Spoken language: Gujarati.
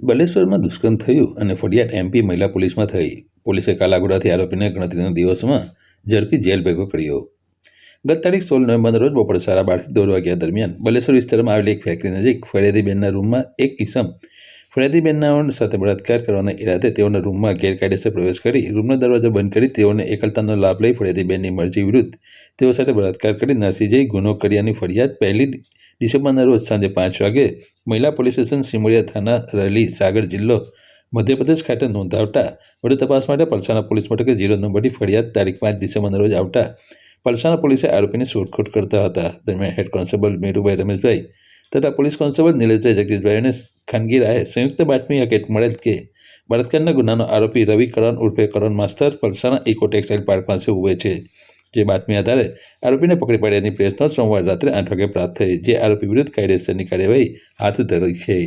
બલેશ્વરમાં દુષ્કર્મ થયું અને ફરિયાદ એમપી મહિલા પોલીસમાં થઈ. પોલીસે કાલાગુડાથી આરોપીને ગણતરીના દિવસમાં ઝડપી જેલ ભેગો કર્યો. ગત તારીખ સોળ નવેમ્બરના રોજ બપોરે સાડા બારથી દોઢ વાગ્યા દરમિયાન બલેશ્વર વિસ્તારમાં આવેલી એક ફેક્ટરી નજીક ફરિયાદીબેનના રૂમમાં એક કિસમ ફરિયાદીબેનના સાથે બળાત્કાર કરવાના ઈરાદે તેઓના રૂમમાં ગેરકાયદેસર પ્રવેશ કરી, રૂમનો દરવાજો બંધ કરી તેઓને એકલતાનો લાભ લઈ ફરિયાદીબેનની મરજી વિરુદ્ધ તેઓ સાથે બળાત્કાર કરી નાસી જઈ ગુનો કર્યાની ફરિયાદ પહેલી ડિસેમ્બરના રોજ સાંજે પાંચ વાગે મહિલા પોલીસ સ્ટેશન સિમોડિયા થાના રહેલી સાગર જિલ્લો મધ્યપ્રદેશ ખાતે નોંધાવતા વધુ તપાસ માટે પલસાણા પોલીસ મથકે જીરો નંબરની ફરિયાદ તારીખ પાંચ ડિસેમ્બરના રોજ આવતા પલસાણા પોલીસે આરોપીની શોધખોળ કરતા હતા. દરમિયાન હેડ કોન્સ્ટેબલ મેરુભાઈ રમેશભાઈ તથા પોલીસ કોન્સ્ટેબલ નિલેશભાઈ જગદીશભાઈ અને ખાનગી રાયે સંયુક્ત બાતમી હકેટ મળેલ કે બળાત્કારના ગુનાનો આરોપી રવિ કરણ ઉર્ફે Karan master Palsana eco textile park પાસે ઉભે છે. જે બાતમી આધારે આરોપીને પકડી પાડ્યાની પ્રેસ નોટ સોમવાર રાત્રે આઠ વાગે પ્રાપ્ત થઈ, જે આરોપી વિરુદ્ધ કાયદેસરની કાર્યવાહી હાથ ધરી છે.